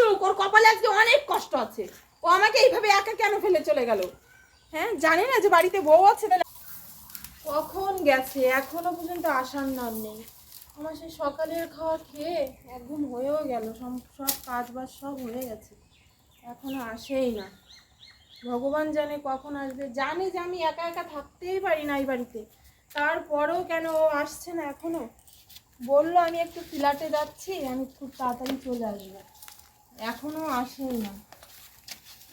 আসুক ওর কপালে আজকে অনেক কষ্ট আছে। ও আমাকে এইভাবে একা কেন ফেলে চলে গেল? হ্যাঁ জানি না যে বাড়িতে বউ আছে তাহলে কখন গেছে? এখনও পর্যন্ত আসার নাম নেই। আমার সেই সকালের খাওয়া খেয়ে একদম হয়েও গেল। সব কাজ বাজ সব হয়ে গেছে। এখনও আসেই না। ভগবান জানে কখন আসবে। জানে যে আমি একা একা থাকতেই পারি না এই বাড়িতে। তারপরেও কেন ও আসছে না এখনও? বলল, আমি একটু ফ্ল্যাটে যাচ্ছি। আমি খুব তাড়াতাড়ি চলে আসব। এখনও আসেই না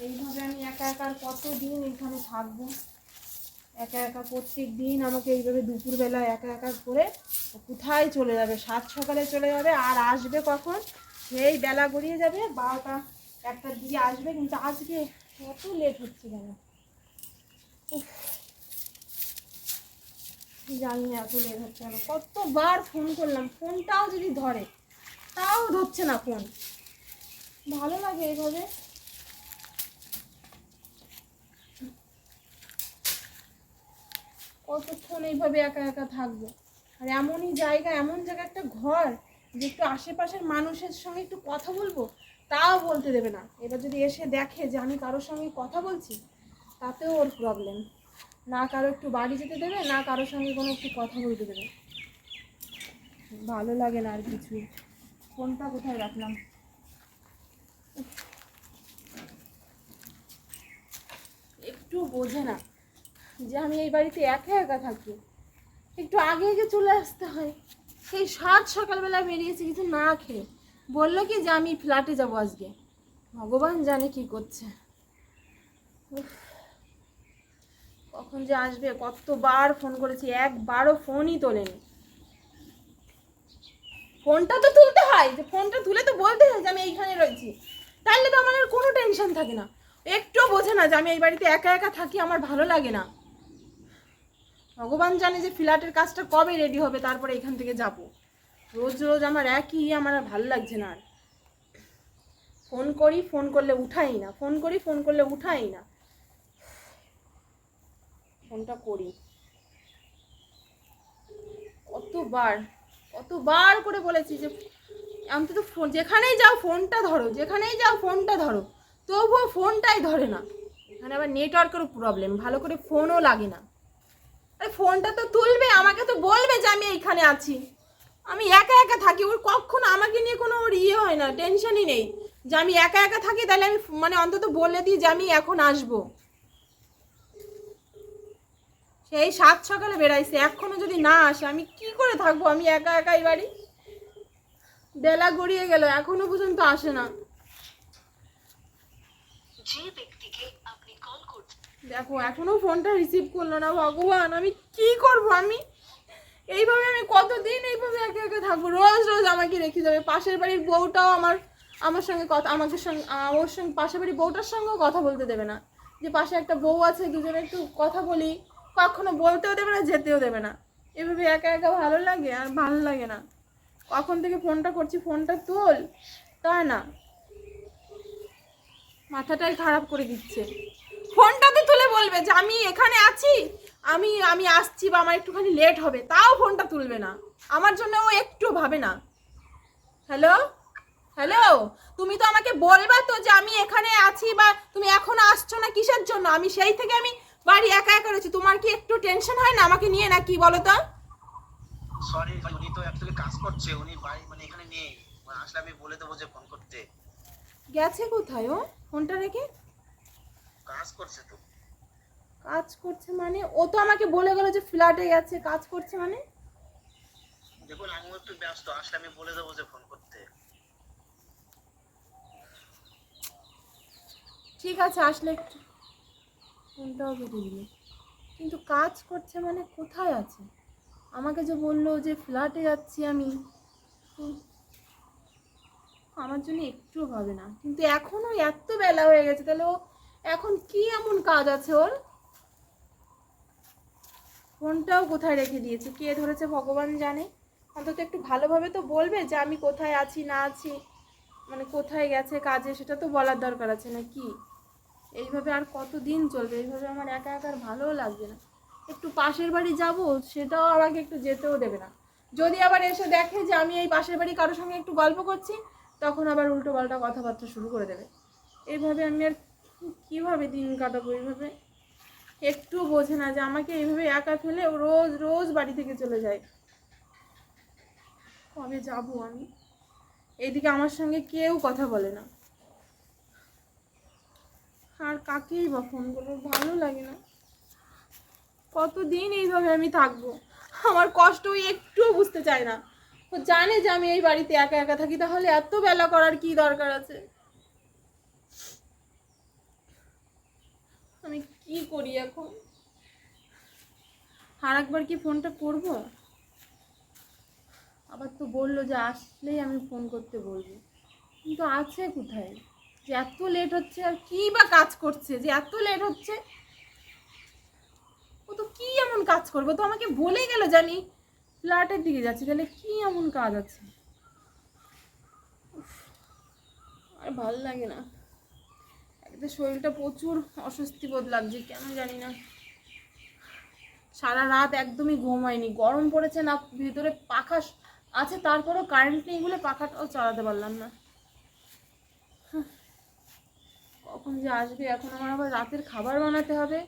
এইভাবে আমি একা একা কত দিন এখানে থাকব? একা একা প্রত্যেক দিন আমাকে এইভাবে দুপুরবেলা একা একা করে কোথায় চলে যাবে? সাত সকালে চলে যাবে আর আসবে কখন? সেই বেলা গড়িয়ে যাবে, বারোটা একটার দিকে আসবে, কিন্তু আজকে কত লেট হচ্ছে কেন। জানি না এত লেট হচ্ছে কেন। কতবার ফোন করলাম ফোনটাও যদি ধরে, তাও ধরছে না ফোন ভালো লাগে এইভাবে কতক্ষণ এইভাবে একা একা থাকব? আর এমনই জায়গা, এমন জায়গা, একটা ঘর, যে একটু আশেপাশের মানুষের সঙ্গে একটু কথা বলব, তাও বলতে দেবে না। এবার যদি এসে দেখে যে আমি কারোর সঙ্গে কথা বলছি, তাতেও ওর প্রবলেম না কারও একটু বাড়ি যেতে দেবে, না কারোর সঙ্গে কোনো একটু কথা বলতে দেবে। ভালো লাগে না আর কিছু। ফোনটা কোথায় রাখলাম। একটু বোঝে না যে আমি এই বাড়িতে একা একা থাকি। একটু আগে আগে চলে আসতে হয়। সেই সাত সকালবেলা বেরিয়েছি কিছু না খেয়ে। বলল কি যে আমি ফ্ল্যাটে যাব আজকে। ভগবান জানে কি করছে। কখন যে আসবে, কতবার ফোন করেছি, একবারও ফোনই তোলেনি। ফোনটা তো তুলতে হয়, যে ফোনটা তুলে তো বলতে হয় যে আমি এইখানে রয়েছি। তাহলে তো আমার আর কোনো টেনশন থাকে না। একটুও বোঝে না যে আমি এই বাড়িতে একা একা থাকি, আমার ভালো লাগে না। ভগবান জানে যে ফ্ল্যাটের কাজটা কবে রেডি হবে, তারপরে এখান থেকে যাব। রোজ রোজ আমার একই, আমার আর ভালো লাগছে না আর। ফোন করি, ফোন করলে উঠাই না। ফোন করি, ফোন করলে উঠাই না। ফোনটা করি। কতবার কতবার করে বলেছি যে অন্তত ফোন, যেখানেই যাও ফোনটা ধরো, যেখানেই যাও ফোনটা ধরো, তবুও ফোনটাই ধরে না। এখানে আবার নেটওয়ার্কেরও প্রবলেম ভালো করে ফোনও লাগে না। আরে ফোনটা তো তুলবে, আমাকে তো বলবে যে আমি এইখানে আছি। আমি একা একা থাকি, ওর কখনো আমাকে নিয়ে কোনো ওর ইয়ে হয় না টেনশনই নেই। যে আমি একা একা থাকি, তাহলে আমি মানে অন্তত বলে দিই যে আমি এখন আসব। সেই সাত সকালে বেড়াইছে, এখনও যদি না আসে, আমি কি করে থাকব? আমি একা একাই বাড়ি? বেলা গড়িয়ে গেল এখনও পর্যন্ত আসে না। যে ব্যক্তিকে আপনি কল করছেন। দেখো এখনও ফোনটা রিসিভ করল না ভগবান আমি কি করব? আমি এইভাবে আমি কতদিন এইভাবে একা একা থাকব? রোজ রোজ আমাকে রেখে যাবে। পাশের বাড়ির বউটাও আমার আমার সঙ্গে কথা আমাকে সঙ্গে আহ, ওর সঙ্গে পাশের বাড়ির বউটার সঙ্গেও কথা বলতে দেবে না। যে পাশে একটা বউ আছে দুজনে একটু কথা বলি কখনো বলতেও দেবে না যেতেও দেবে না। এভাবে একা একা ভালো লাগে আর ভালো লাগে না। কখন থেকে ফোনটা করছি, ফোনটা তোল। তা না। মাথাটাই খারাপ করে দিচ্ছে। ফোনটা তো তুলে বলবে যে, আমি এখানে আছি। আমি আমি আসছি বা আমার একটুখানি লেট হবে। তাও ফোনটা তুলবে না। আমার জন্য ও একটু ভাবে না। হ্যালো হ্যালো তুমি তো আমাকে বলবা তো যে, আমি এখানে আছি বা তুমি এখন আসছো না কিসের জন্য? আমি সেই থেকে আমি বাড়ি একা একা রয়েছি। তোমার কি একটু টেনশন হয় না আমাকে নিয়ে না কি বলো তো? সরি উনি তো অ্যাকচুয়ালি কাজ করছে উনি বাড়ি মানে এখানে নেই। মানে আসলে আমি বলে দেবো যে ফোন করতে। গেছে কোথায় ও? ফোনটা রেখে? কাজ করছে তো। কাজ করছে মানে? ও তো আমাকে বলে গেলো যে ফ্ল্যাটে গেছে কাজ করছে মানে? দেখুন আমিও একটু ব্যস্ত আসলে আমি বলে দেবো যে ফোন করতে। ঠিক আছে আসলে একটু ফোনটাও কেটে দিল। কিন্তু কাজ করছে মানে কোথায় আছে? আমাকে যে বলল যে ফ্ল্যাটে যাচ্ছি আমি আমার জন্য একটু হবে না। কিন্তু এখনও এত বেলা হয়ে গেছে, তাহলে ও এখন কি এমন কাজ আছে ওর? ফোনটাও কোথায় রেখে দিয়েছে? কে ধরেছে ভগবান জানে। অন্তত একটু ভালোভাবে তো বলবে যে আমি কোথায় আছি, না আছি মানে কোথায় গেছে কাজে, সেটা তো বলার দরকার আছে না কি? এইভাবে আর কতদিন চলবে? এইভাবে আমার একা একা আর ভালোও লাগবে না। একটু পাশের বাড়ি যাব, সেটাও আমাকে একটু যেতেও দেবে না। যদি আবার এসে দেখে যে আমি এই পাশের বাড়ি কারোর সঙ্গে একটু গল্প করছি, তখন আবার উল্টো পাল্টা কথাবার্তা শুরু করে দেবে। এইভাবে আমি আর কীভাবে দিন কাটাবো এইভাবে একটু বোঝে না যে আমাকে এইভাবে একা ফেলে রোজ রোজ বাড়ি থেকে চলে যায়। কবে যাব আমি? এইদিকে আমার সঙ্গে কেউ কথা বলে না। আর কাকেই বা ফোন করব? ভালো লাগে না। কতদিন এইভাবে আমি থাকব? আমার কষ্ট একটুও বুঝতে চায় না। ও জানে যে আমি এই বাড়িতে একা একা থাকি, তাহলে এত বেলা করার কি দরকার আছে? আমি কি করি এখন? আর একবার কি ফোনটা করব? আবার তো বলল যে আসলেই আমি ফোন করতে বলব। কিন্তু আছে কোথায়? যে এত লেট হচ্ছে আর কি বা কাজ করছে? যে এত লেট হচ্ছে? কি এমন কাজ করবে? তো আমাকে বলে গেল জানি ফ্ল্যাটের দিকে যাচ্ছি, তাহলে কি এমন কাজ আছে? আর ভালো লাগে না। একদম শরীরটা প্রচুর অস্বস্তি বোধ লাগছে, কেন জানি না। সারা রাত একদমই ঘুম হয়নি গরম পড়েছে না, ভিতরে পাখা আছে, তারপরেও কারেন্ট নেই বলে পাখাটাও চালাতে পারলাম না। কখন যে আসবে, এখন আমার আবার রাতের খাবার বানাতে হবে।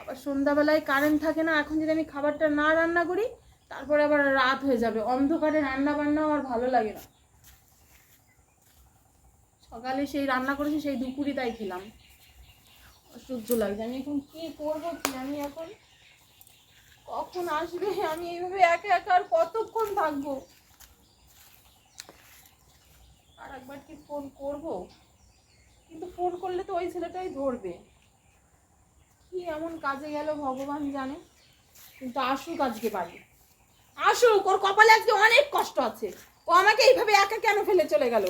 আবার সন্ধ্যাবেলায় কারেন্ট থাকে না, এখন যদি আমি খাবারটা না রান্না করি, তারপরে আবার রাত হয়ে যাবে। অন্ধকারে রান্না বান্নাও আর ভালো লাগে না। সকালে সেই রান্না করেছি, সেই দুপুরই তাই খেলাম। অসহ্য লাগছে। আমি এখন কি করব কি? আমি এখন কখন আসবে? আমি এইভাবে একা একা আর কতক্ষণ থাকব? আর একবার কি ফোন করব? কিন্তু ফোন করলে তো ওই ছেলেটাই ধরবে। কি এমন কাজে গেল ভগবান জানে? কিন্তু আসুক আজকে বাড়ি। আসুক, ওর কপালে আজকে অনেক কষ্ট আছে। ও আমাকে এইভাবে একা কেন ফেলে চলে গেল?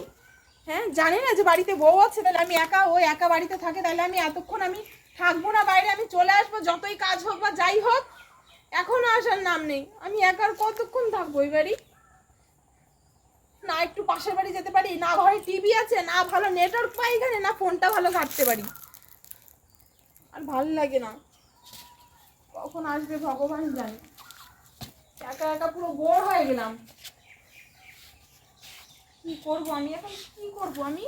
হ্যাঁ জানি না যে বাড়িতে বউ আছে, তাহলে আমি একা, ও একা বাড়িতে থাকে, তাহলে আমি এতক্ষণ আমি থাকব না, বাইরে আমি চলে আসব, যতই কাজ হোক বা যাই হোক, এখনও আসার নাম নেই। আমি একার কতক্ষণ থাকব ওই বাড়ি? না একটু পাশের বাড়ি যেতে পারি, না ঘরে টিভি আছে, না ভালো নেটওয়ার্ক পাই এখানে, না ফোনটা ভালো ঘাটতে পারি। আর ভালো লাগে না। কখন আসবে ভগবান জানে। একা একা পুরো বোর হয়ে গেলাম। কি করব আমি? এখন কি করব আমি?